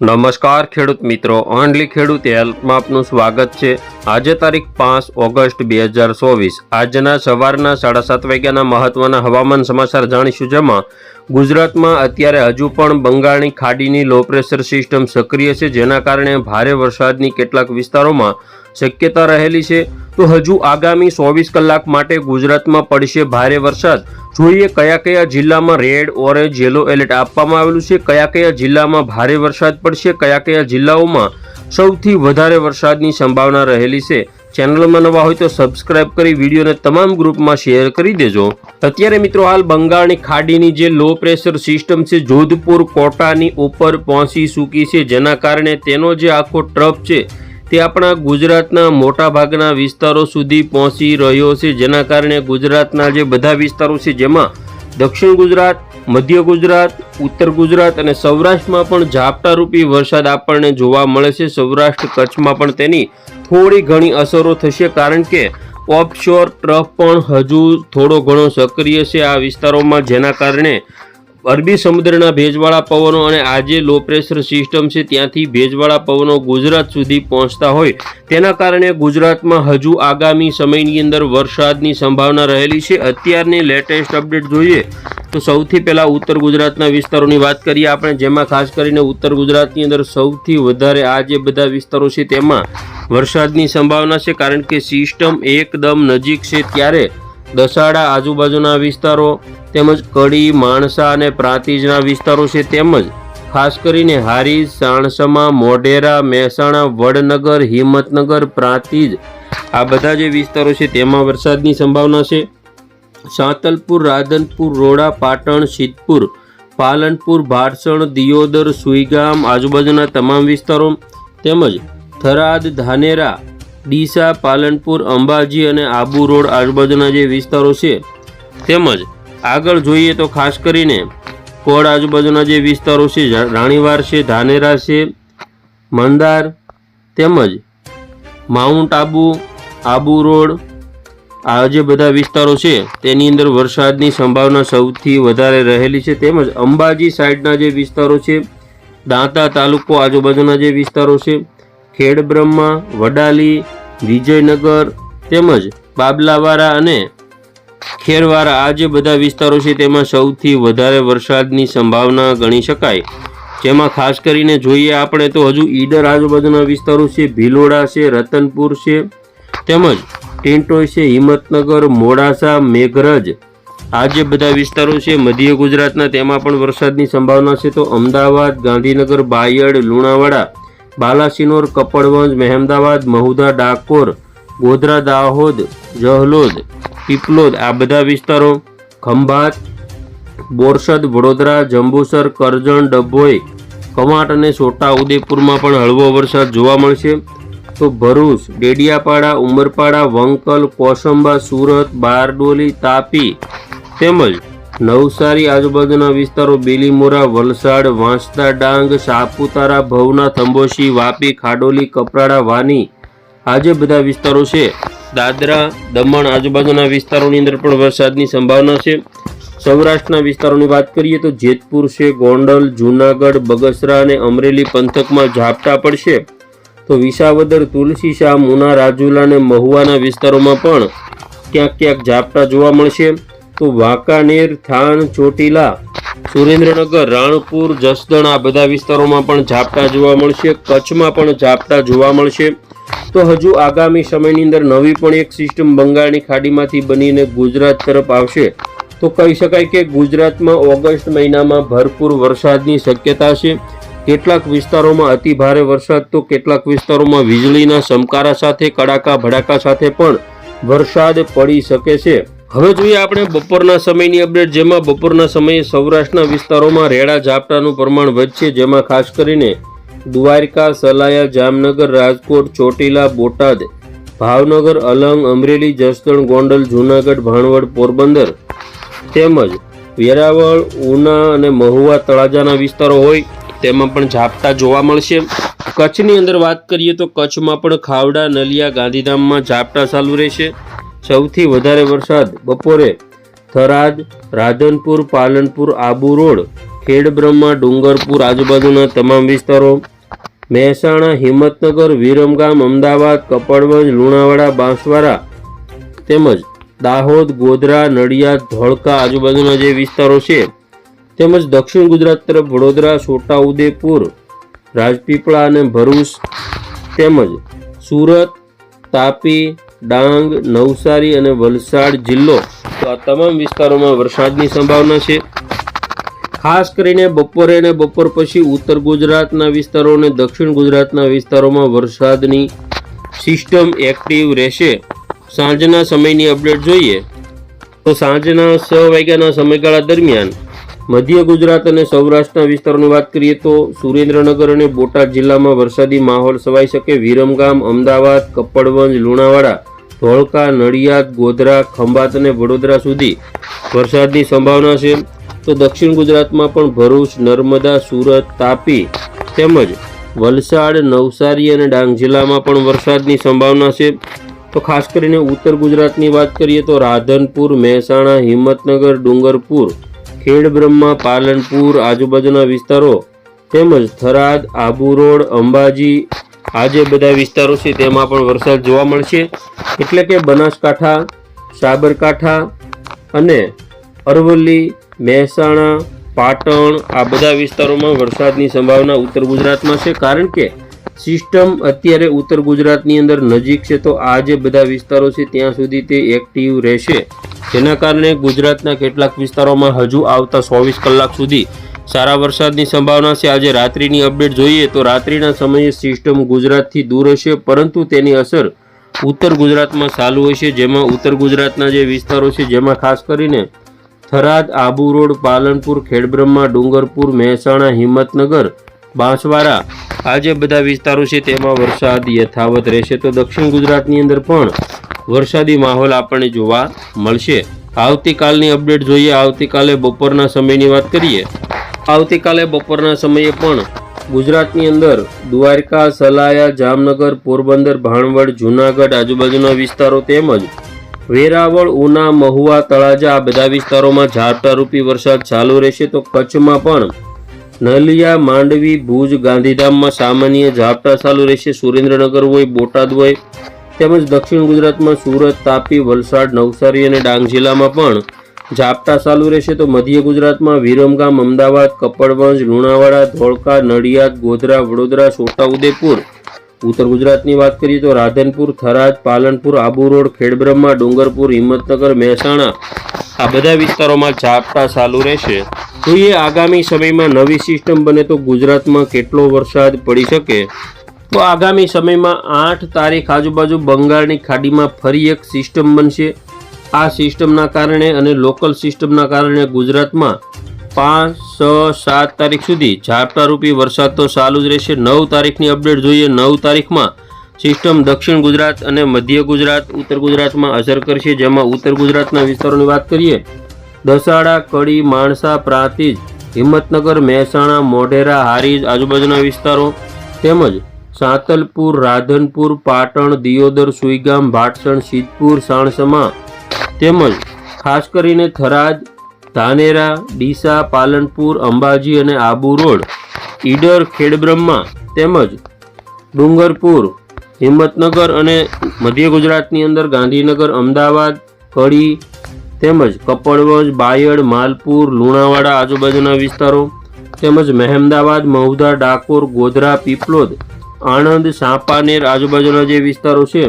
નમસ્કાર ખેડૂત મિત્રો ઓનલી ખેડૂત હેલ્પમાં આપનું સ્વાગત છે. આજે તારીખ પાંચ ઓગસ્ટ બે હજાર ચોવીસ. આજના સવારના સાડા સાત વાગ્યાના મહત્વના હવામાન સમાચાર જાણીશું, જેમાં ગુજરાતમાં અત્યારે હજુ પણ બંગાળની ખાડીની લો પ્રેશર સિસ્ટમ સક્રિય છે, જેના કારણે ભારે વરસાદની કેટલાક વિસ્તારોમાં શક્યતા રહેલી છે. તો હજુ આગામી ચોવીસ કલાક માટે ગુજરાતમાં પડશે ભારે વરસાદ. જોઈએ કયા કયા જિલ્લામાં રેડ, ઓરેન્જ, યેલો એલર્ટ આપવામાં આવેલું છે. કયા કયા જિલ્લામાં ભારે વરસાદ પડશે, કયા કયા જિલ્લાઓમાં સૌથી વધારે વરસાદની સંભાવના રહેલી છે. ચેનલમાં નવા હોય તો સબસ્ક્રાઇબ કરી વિડીયોને તમામ ગ્રુપમાં શેર કરી દેજો. અત્યારે મિત્રો હાલ બંગાળની ખાડીની જે લો પ્રેશર સિસ્ટમ છે, જોધપુર, કોટાની ઉપર પહોંચી ચૂકી છે. જેના કારણે તેનો જે આખો ટ્રફ છે તે આપણા ગુજરાતના મોટાભાગના વિસ્તારો સુધી પહોંચી રહ્યો છે, જેના કારણે ગુજરાતના જે બધા વિસ્તારો છે, જેમાં દક્ષિણ ગુજરાત, મધ્ય ગુજરાત, ઉત્તર ગુજરાત અને સૌરાષ્ટ્રમાં પણ ઝાપટારૂપી વરસાદ આપણને જોવા મળે છે. સૌરાષ્ટ્ર કચ્છમાં પણ તેની થોડી ઘણી અસરો થશે, કારણ કે ઓફશોર ટ્રફ પણ હજુ થોડો ઘણો સક્રિય છે આ વિસ્તારોમાં, જેના કારણે અરબી સમુદ્રના ભેજવાળા પવનો અને આજે લો પ્રેશર સિસ્ટમ છે, ત્યાંથી ભેજવાળા પવનો ગુજરાત સુધી પહોંચતા હોય. તેના કારણે ગુજરાતમાં હજુ આગામી સમયની અંદર વરસાદની સંભાવના રહેલી છે. અત્યારની લેટેસ્ટ અપડેટ જોઈએ તો સૌથી પહેલાં ઉત્તર ગુજરાતના વિસ્તારોની વાત કરીએ આપણે, જેમાં ખાસ કરીને ઉત્તર ગુજરાતની અંદર સૌથી વધારે આ જે બધા વિસ્તારો છે, તેમાં વરસાદની સંભાવના છે, કારણ કે સિસ્ટમ એકદમ નજીક છે. ત્યારે દસાડા આજુબાજુના વિસ્તારો તેમજ કડી, માણસા અને પ્રાંતિજના વિસ્તારો છે તેમજ ખાસ કરીને હારી સાણસમા, મોઢેરા, મહેસાણા, વડનગર, હિંમતનગર, પ્રાંતિજ આ બધા જે વિસ્તારો છે તેમાં વરસાદની સંભાવના છે. સાંતલપુર, રાધનપુર, રોડા, પાટણ, સિદ્ધપુર, પાલનપુર ભાડસણ દિયોદર, સુઈગામ આજુબાજુના તમામ વિસ્તારો તેમજ થરાદ, ધાનેરા, ડીસા, પાલનપુર, અંબાજી અને આબુ રોડ આજુબાજુના જે વિસ્તારો છે તેમજ આગળ જોઈએ તો ખાસ કરીને કોડ આજુબાજુના જે વિસ્તારો છે રાણીવાર છે, ધાનેરા છે, મંદાર તેમજ માઉન્ટ આબુ આબુ રોડ આ જે બધા વિસ્તારો છે, તેની અંદર વરસાદની સંભાવના સૌથી વધારે રહેલી છે. તેમજ અંબાજી સાઈડના જે વિસ્તારો છે, દાંતા તાલુકો આજુબાજુના જે વિસ્તારો છે, ખેડબ્રહ્મા, વડાલી, વિજયનગર તેમજ બાબલાવાળા અને ખેરવાળા આ જે બધા વિસ્તારો છે તેમાં સૌથી વધારે વરસાદની સંભાવના ગણી શકાય. જેમાં ખાસ કરીને જોઈએ આપણે તો હજુ ઈડર આજુબાજુના વિસ્તારો છે, ભીલોડા છે, રતનપુર છે, તેમજ ટેન્ટોય છે, હિંમતનગર, મોડાસા, મેઘરજ. આ જે બધા વિસ્તારો છે, મધ્ય ગુજરાતના તેમાં પણ વરસાદની સંભાવના છે તો અમદાવાદ, ગાંધીનગર, બાયડ, લુણાવાડા, બાલાસિનોર, કપડવંજ, મહેમદાવાદ મહુધા ડાકોર ગોધરા, દાહોદ, જહલોદ, પીપલોદ આ બધા વિસ્તારો, ખંભાત, બોરસદ, વડોદરા, જંબુસર, કરજણ, ડભોઈ, કવાંટ અને છોટા ઉદેપુરમાં પણ હળવો વરસાદ જોવા મળશે. તો ભરૂચ, ડેડિયાપાડા, ઉમરપાડા, વંકલ, કોસંબા, સુરત, બારડોલી, તાપી તેમજ નવસારી આજુબાજુના વિસ્તારો બેલીમોરા, વલસાડ, વાંસદા, ડાંગ, સાપુતારા, ભવના થંબોશી વાપી, ખાડોલી, કપરાડા, વાની આ જે બધા વિસ્તારો છે. દાદરા, દમણ આજુબાજુના વિસ્તારોની અંદર પણ વરસાદની સંભાવના છે. સૌરાષ્ટ્રના વિસ્તારોની વાત કરીએ તો જેતપુર છે, ગોંડલ, જૂનાગઢ, બગસરા અને અમરેલી પંથકમાં ઝાપટા પડશે. તો વિસાવદર, તુલસી શાહ, મુના, રાજુલા અને મહુવાના વિસ્તારોમાં પણ ક્યાંક ક્યાંક ઝાપટા જોવા મળશે. તો વાંકાનેર થાન ચોટીલા, સુરેન્દ્રનગર, રાણપુર, જસદણ આ બધા વિસ્તારોમાં પણ ઝાપટા જોવા મળશે. કચ્છમાં પણ ઝાપટા જોવા મળશે. તો હજુ આગામી સમયની અંદર નવી પણ એક સિસ્ટમ બંગાળની ખાડીમાંથી બનીને ગુજરાત તરફ આવશે. તો કહી શકાય કે ગુજરાતમાં ઓગસ્ટ મહિનામાં ભરપૂર વરસાદની શક્યતા છે. કેટલાક વિસ્તારોમાં અતિ ભારે વરસાદ તો કેટલાક વિસ્તારોમાં વીજળીના સમકારા સાથે, કડાકા ભડાકા સાથે પણ વરસાદ પડી શકે છે. હવે જોઈએ આપણે બપોરના સમયની અપડેટ જેમાં બપોરના સમયે સૌરાષ્ટ્રના વિસ્તારોમાં રેડા ઝાપટાનું પ્રમાણ વધશે. જેમાં ખાસ કરીને દ્વારકા, સલાયા, જામનગર, રાજકોટ, ચોટીલા, બોટાદ, ભાવનગર, અલંગ, અમરેલી, જસદણ, ગોંડલ, જૂનાગઢ, ભાણવડ, પોરબંદર તેમજ વેરાવળ, ઉના અને મહુવા તળાજાના વિસ્તારો હોય તેમાં પણ ઝાપટા જોવા મળશે. કચ્છની અંદર વાત કરીએ તો કચ્છમાં પણ ખાવડા, નલિયા, ગાંધીધામમાં ઝાપટા ચાલુ રહેશે. સૌથી વધારે વરસાદ બપોરે થરાદ, રાધનપુર, પાલનપુર, આબુ રોડ ખેડબ્રહ્મા, ડુંગરપુર આજુબાજુના તમામ વિસ્તારો, મહેસાણા, હિંમતનગર, વિરમગામ, અમદાવાદ, કપડવંજ, લુણાવાડા, બાંસવાડા તેમજ દાહોદ, ગોધરા, નડિયાદ, ધોળકા આજુબાજુના જે વિસ્તારો છે તેમજ દક્ષિણ ગુજરાત તરફ વડોદરા છોટાઉદેપુર રાજપીપળા અને ભરૂચ તેમજ સુરત, તાપી, ડાંગ, નવસારી અને વલસાડ જિલ્લો. તો આ તમામ વિસ્તારોમાં વરસાદની સંભાવના છે. ખાસ કરીને બપોરે અને બપોર પછી ઉત્તર ગુજરાતના વિસ્તારો અને દક્ષિણ ગુજરાતના વિસ્તારોમાં વરસાદની સિસ્ટમ એક્ટિવ રહેશે. સાંજના સમયની અપડેટ જોઈએ. તો સાંજના છ વાગ્યાના સમયગાળા દરમિયાન મધ્ય ગુજરાત અને સૌરાષ્ટ્રના વિસ્તારોની વાત કરીએ તો સુરેન્દ્રનગર અને બોટાદ જિલ્લામાં વરસાદી માહોલ સવાઈ શકે. વિરમગામ, અમદાવાદ, કપડવંજ, લુણાવાડા ધોળકા, નડિયાદ, ગોધરા, ખંભાત અને વડોદરા સુધી વરસાદની સંભાવના છે. તો દક્ષિણ ગુજરાતમાં પણ ભરૂચ, નર્મદા, સુરત, તાપી તેમજ વલસાડ, નવસારી અને ડાંગ જિલ્લામાં પણ વરસાદની સંભાવના છે. તો ખાસ કરીને ઉત્તર ગુજરાતની વાત કરીએ તો રાધનપુર, મહેસાણા, હિંમતનગર, ડુંગરપુર, ખેડબ્રહ્મા, પાલનપુર, આજુબાજુના વિસ્તારો તેમજ થરાદ, આબુ રોડ, અંબાજી આ જે બધા વિસ્તારો છે, તેમાં પણ વરસાદ જોવા મળશે. એટલે કે બનાસકાંઠા, સાબરકાંઠા અને અરવલ્લી, મહેસાણા, પાટણ આ બધા વિસ્તારોમાં વરસાદની સંભાવના ઉત્તર ગુજરાતમાં છે. કારણ કે સિસ્ટમ અત્યારે ઉત્તર ગુજરાતની અંદર નજીક છે, તો આ જે બધા વિસ્તારો છે, ત્યાં સુધી તે એક્ટિવ રહેશે. જેના કારણે ગુજરાતના કેટલાક વિસ્તારોમાં હજુ આવતા ચોવીસ કલાક સુધી સારા વરસાદની સંભાવના છે. આજે રાત્રિની અપડેટ જોઈએ તો રાત્રિના સમયે સિસ્ટમ ગુજરાતથી દૂર હશે, પરંતુ તેની અસર ઉત્તર ગુજરાતમાં ચાલુ હશે, જેમાં ઉત્તર ગુજરાતના જે વિસ્તારો છે, જેમાં ખાસ કરીને થરાદ, આબુ રોડ, પાલનપુર, ખેડબ્રહ્મા, ડુંગરપુર, મહેસાણા, હિંમતનગર, બાંસવાડા આ જે બધા વિસ્તારો છે, તેમાં વરસાદ યથાવત રહેશે. તો દક્ષિણ ગુજરાતની અંદર પણ વરસાદી માહોલ આપણને જોવા મળશે. આવતીકાલની અપડેટ જોઈએ. આવતીકાલે બપોરના સમયની વાત કરીએ આવતીકાલે બપોરના સમયે પણ ગુજરાતની અંદર દ્વારકા, સલાયા, જામનગર, પોરબંદર, ભાણવડ, જૂનાગઢ આજુબાજુના વિસ્તારો તેમજ વેરાવળ, ઉના, મહુવા, તળાજા આ બધા વિસ્તારોમાં ઝાપટારૂપી વરસાદ ચાલુ રહેશે. તો કચ્છમાં પણ નલિયા, માંડવી, ભુજ, ગાંધીધામમાં સામાન્ય ઝાપટા ચાલુ રહેશે. સુરેન્દ્રનગર હોય, બોટાદ હોય તેમજ દક્ષિણ ગુજરાતમાં સુરત, તાપી, વલસાડ, નવસારી અને ડાંગ જિલ્લામાં પણ ઝાપટા ચાલુ રહેશે તો મધ્ય ગુજરાતમાં વિરમગામ, અમદાવાદ, કપડવંજ, લુણાવાડા, ધોળકા, નડિયાદ, ગોધરા, વડોદરા છોટાઉદેપુર ઉત્તર ગુજરાતની વાત કરીએ તો રાધનપુર, થરાદ, પાલનપુર, આબુ રોડ, ખેડબ્રહ્મા, ડુંગરપુર, હિંમતનગર, મહેસાણા. આ બધા વિસ્તારોમાં ઝાપટા ચાલુ રહેશે. જોઈએ આગામી સમયમાં નવી સિસ્ટમ બને તો ગુજરાતમાં કેટલો વરસાદ પડી શકે? તો આગામી સમયમાં આઠ તારીખ આજુબાજુ બંગાળની ખાડીમાં ફરી એક સિસ્ટમ બનશે. આ સિસ્ટમના કારણે અને લોકલ સિસ્ટમના કારણે ગુજરાતમાં પાંચ, છ, સાત તારીખ સુધી ઝાપટારૂપી વરસાદ તો ચાલુ જ રહેશે. નવ તારીખની અપડેટ જોઈએ. નવ તારીખમાં સિસ્ટમ દક્ષિણ ગુજરાત અને મધ્ય ગુજરાત, ઉત્તર ગુજરાતમાં અસર કરશે. જેમાં ઉત્તર ગુજરાતના વિસ્તારોની વાત કરીએ, દસાડા, કડી, માણસા, પ્રાંતિજ, હિંમતનગર, મહેસાણા, મોઢેરા, હારીજ આજુબાજુના વિસ્તારો તેમજ સાતલપુર, રાધનપુર, પાટણ, દિયોદર, સુઈગામ, ભાટસણ, સિદ્ધપુર, સાણસમા તેમજ ખાસ કરીને થરાદ, ધાનેરા, ડીસા, પાલનપુર, અંબાજી અને આબુ રોડ, ઈડર, ખેડબ્રહ્મા તેમજ ડુંગરપુર, હિંમતનગર અને મધ્ય ગુજરાતની અંદર ગાંધીનગર, અમદાવાદ, કડી તેમજ કપડવંજ, બાયડ, માલપુર, લુણાવાડા આજુબાજુના વિસ્તારો તેમજ મહેમદાવાદ, મહુધા, ડાકોર, ગોધરા, પીપલોદ, આણંદ, સાંપાનેર આજુબાજુના જે વિસ્તારો છે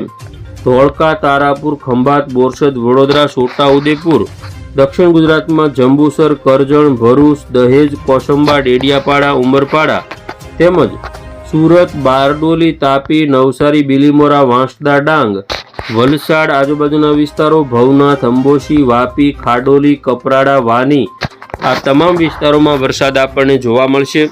ધોળકા, તારાપુર, ખંભાત, બોરસદ, વડોદરા છોટાઉદેપુર દક્ષિણ ગુજરાતમાં જંબુસર, કરજણ, ભરૂચ, દહેજ, કોસંબા, ડેડિયાપાડા, ઉમરપાડા તેમજ સુરત, બારડોલી, તાપી, નવસારી, બિલીમોરા, વાંસદા, ડાંગ, વલસાડ આજુબાજુના વિસ્તારો ભવનાથ, અંબોશી, વાપી, ખાડોલી, કપરાડા, વાની આ તમામ વિસ્તારોમાં વરસાદ આપણને જોવા મળશે.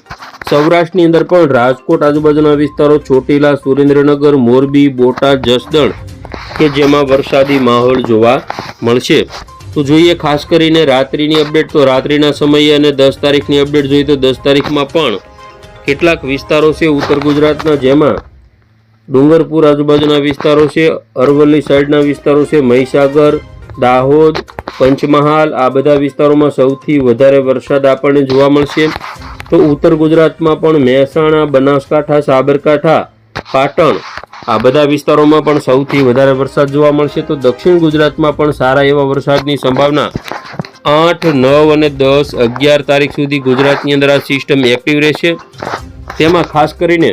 સૌરાષ્ટ્રની અંદર પણ રાજકોટ આજુબાજુના વિસ્તારો, ચોટીલા, સુરેન્દ્રનગર, મોરબી, બોટાદ, જસદણ કે જેમાં વરસાદી માહોલ જોવા મળશે. તો જોઈએ ખાસ કરીને રાત્રિની અપડેટ. તો રાત્રિના સમયે અને દસ તારીખની અપડેટ જોઈએ તો દસ તારીખમાં પણ કેટલાક વિસ્તારો છે ઉત્તર ગુજરાતના જેમાં ડુંગરપુર આજુબાજુના વિસ્તારો છે, અરવલ્લી સાઈડના વિસ્તારો છે, મહીસાગર, દાહોદ, પંચમહાલ, આ બધા વિસ્તારોમાં સૌથી વધારે વરસાદ આપણને જોવા મળશે. તો ઉત્તર ગુજરાતમાં પણ મહેસાણા, બનાસકાંઠા, સાબરકાંઠા, પાટણ આ બધા વિસ્તારોમાં પણ સૌથી વધારે વરસાદ જોવા મળશે તો દક્ષિણ ગુજરાતમાં પણ સારા એવા વરસાદની સંભાવના. આઠ, નવ અને દસ, અગિયાર તારીખ સુધી ગુજરાતની અંદર આ સિસ્ટમ એક્ટિવ રહેશે. તેમાં ખાસ કરીને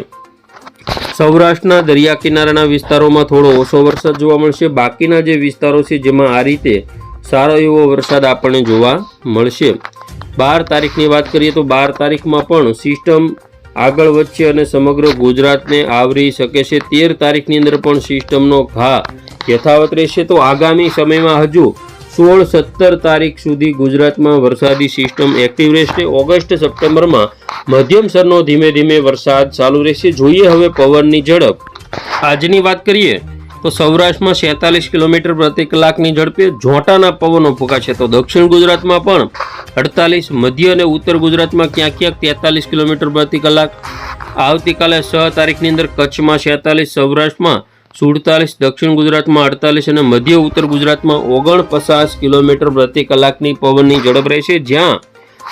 સૌરાષ્ટ્રના દરિયા કિનારાના વિસ્તારોમાં થોડો ઓછો વરસાદ જોવા મળશે. બાકીના જે વિસ્તારો છે જેમાં આ રીતે સારો એવો વરસાદ આપણને જોવા મળશે. બાર તારીખની વાત કરીએ તો બાર તારીખમાં પણ સિસ્ટમ આગળ વધશે અને સમગ્ર ગુજરાતને આવરી શકે છે. તેર તારીખની અંદર પણ સિસ્ટમનો ઘા યથાવત રહેશે. તો આગામી સમયમાં હજુ સોળ સત્તર તારીખ સુધી ગુજરાતમાં વરસાદી સિસ્ટમ એક્ટિવ રહેશે. ઓગસ્ટ સપ્ટેમ્બરમાં મધ્યમ સરનો ધીમે ધીમે વરસાદ ચાલુ રહેશે. જોઈએ હવે પવનની ઝડપ. આજની વાત કરીએ તો સૌરાષ્ટ્રમાં સેતાલીસ કિલોમીટર પ્રતિ કલાકની ઝડપે ઝોંટાના પવનો ફૂંકાશે. તો દક્ષિણ ગુજરાતમાં પણ અડતાલીસ, મધ્ય અને ઉત્તર ગુજરાતમાં ક્યાંક ક્યાંક તેતાલીસ કિલોમીટર પ્રતિ કલાક. આવતીકાલે છ તારીખની અંદર કચ્છમાં સેતાલીસ, સૌરાષ્ટ્રમાં સુડતાલીસ, દક્ષિણ ગુજરાતમાં અડતાલીસ અને મધ્ય ઉત્તર ગુજરાતમાં ઓગણપચાસ કિલોમીટર પ્રતિ કલાકની પવનની ઝડપ રહેશે. જ્યાં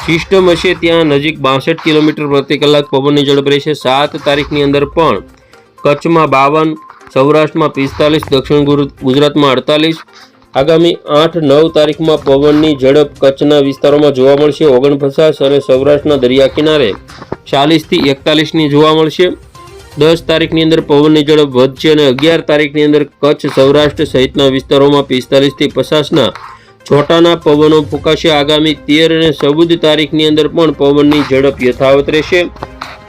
સિસ્ટમ હશે ત્યાં નજીક બાસઠ કિલોમીટર પ્રતિ કલાક પવનની ઝડપ રહેશે. સાત તારીખની અંદર પણ કચ્છમાં બાવન સૌરાષ્ટ્રમાં પિસ્તાલીસ, દક્ષિણ ગુજરાતમાં અડતાલીસ. આગામી આઠ, નવ તારીખમાં પવનની ઝડપ કચ્છના વિસ્તારોમાં જોવા મળશે. ઓગણપચાસ અને સૌરાષ્ટ્રના દરિયા કિનારે ચાલીસથી એકતાલીસની જોવા મળશે. દસ તારીખની અંદર પવનની ઝડપ વધશે અને અગિયાર તારીખની અંદર કચ્છ, સૌરાષ્ટ્ર સહિતના વિસ્તારોમાં પિસ્તાલીસથી પચાસના છોટાના પવનો ફૂંકાશે. આગામી તેર અને ચૌદ તારીખની અંદર પણ પવનની ઝડપ યથાવત રહેશે.